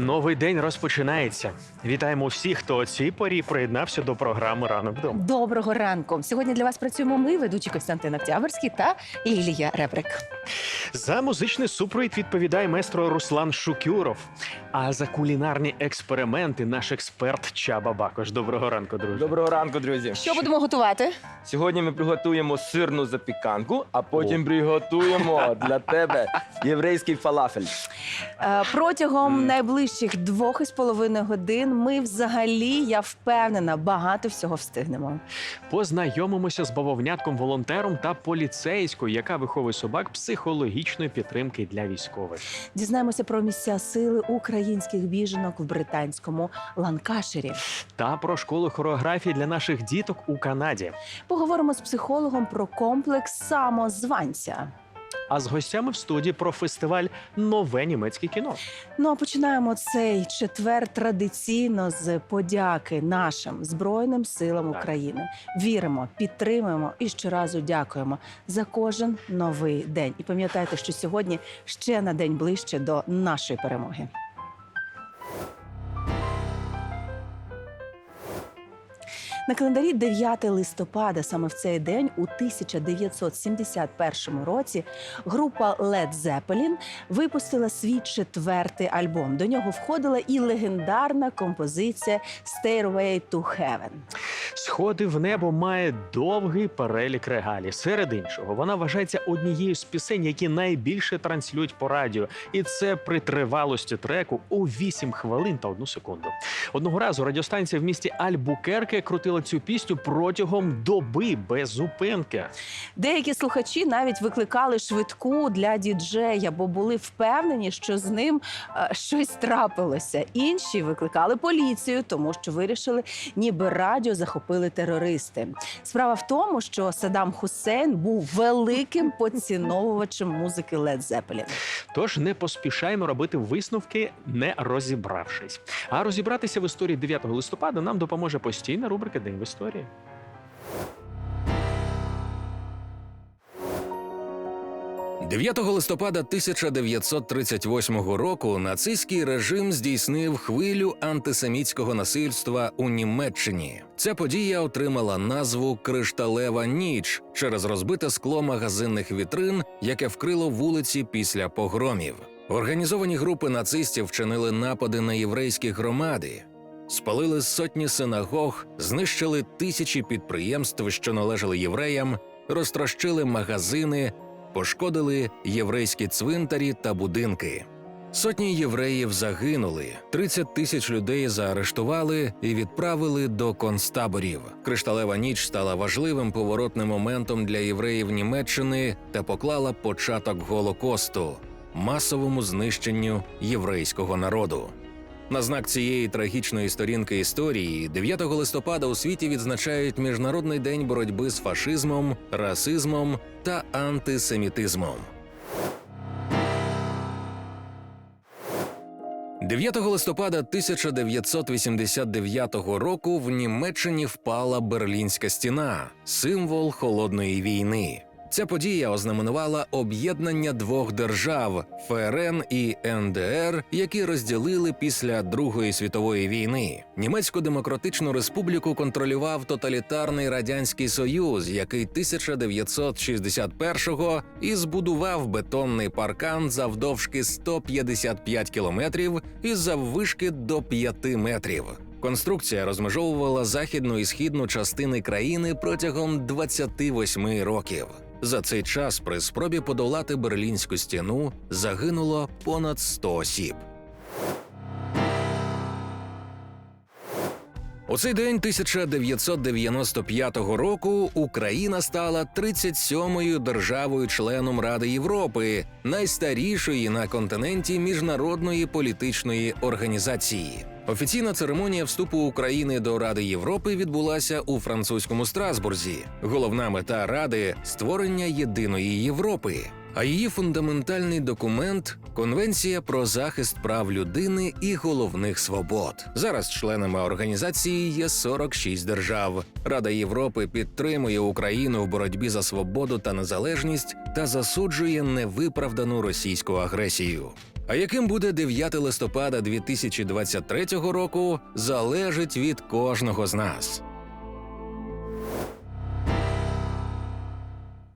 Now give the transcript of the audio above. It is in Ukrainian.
Новий день розпочинається. Вітаємо всіх, хто о цій порі приєднався до програми Ранок вдома. Доброго ранку. Сьогодні для вас працюємо ми, ведучі Костянтин Октябрьський та Лілія Ребрик. За музичний супровід відповідає маестро Руслан Шукюров. А за кулінарні експерименти наш експерт Чаба Бакош. Доброго ранку, друже. Доброго ранку, друзі. Що будемо готувати? Сьогодні ми приготуємо сирну запіканку, а потім приготуємо для тебе єврейський фалафель. Е, Протягом найближчих двох із половиною годин ми взагалі, я впевнена, багато всього встигнемо. Познайомимося з бавовнятком волонтером та поліцейською, яка виховує собак психологічної підтримки для військових. Дізнаємося про місця сили українських біженок в британському Ланкашері Та про школу хореографії для наших діток у Канаді. Поговоримо з психологом про комплекс самозванця. А з гостями в студії про фестиваль Нове німецьке кіно. Ну а починаємо цей четвер традиційно з подяки нашим збройним силам Так. України. Віримо, підтримуємо і щоразу дякуємо за кожен новий день. І пам'ятайте, що сьогодні ще на день ближче до нашої перемоги. На календарі 9 листопада, саме в цей день, у 1971 році, група Led Zeppelin випустила свій четвертий альбом. До нього входила і легендарна композиція Stairway to Heaven. Сходи в небо має довгий перелік регалій. Серед іншого, вона вважається однією з пісень, які найбільше транслюють по радіо, і це при тривалості треку у 8 хвилин та 1 секунду. Одного разу радіостанція в місті Альбукерке крутила цю пісню протягом доби без зупинки. Деякі слухачі навіть викликали швидку для діджея, бо були впевнені, що з ним е, щось трапилося. Інші викликали поліцію, тому що вирішили, ніби радіо захопили терористи. Справа в тому, що Саддам Хусейн був великим поціновувачем музики Led Zeppelin. Тож не поспішаємо робити висновки, не розібравшись. А розібратися в історії 9 листопада нам допоможе постійна рубрика День в історії. – 9 листопада 1938 року нацистський режим здійснив хвилю антисемітського насильства у Німеччині. Ця подія отримала назву Кришталева ніч через розбите скло магазинних вітрин, яке вкрило вулиці після погромів. Організовані групи нацистів вчинили напади на єврейські громади. Спалили сотні синагог, знищили тисячі підприємств, що належали євреям, розтрощили магазини, пошкодили єврейські цвинтарі та будинки. Сотні євреїв загинули, 30 тисяч людей заарештували і відправили до концтаборів. Кришталева ніч стала важливим поворотним моментом для євреїв Німеччини та поклала початок Голокосту, масовому знищенню єврейського народу. На знак цієї трагічної сторінки історії 9 листопада у світі відзначають Міжнародний день боротьби з фашизмом, расизмом та антисемітизмом. 9 листопада 1989 року в Німеччині впала Берлінська стіна, символ холодної війни. Ця подія ознаменувала об'єднання двох держав ФРН і НДР, які розділили після Другої світової війни. Німецьку демократичну республіку контролював тоталітарний радянський союз, який 1961-го і збудував бетонний паркан завдовжки 155 кілометрів і заввишки до 5 метрів. Конструкція розмежовувала західну і східну частини країни протягом 28 років. За цей час при спробі подолати берлінську стіну загинуло понад 100 осіб. У цей день 1995 року Україна стала 37-ю державою-членом Ради Європи, найстарішої на континенті міжнародної політичної організації. Офіційна церемонія вступу України до Ради Європи відбулася у французькому Страсбурзі. Головна мета ради створення єдиної Європи. А її фундаментальний документ Конвенція про захист прав людини і головних свобод. Зараз членами організації є 46 держав. Рада Європи підтримує Україну в боротьбі за свободу та незалежність та засуджує невиправдану російську агресію. А яким буде 9 листопада 2023 року, залежить від кожного з нас.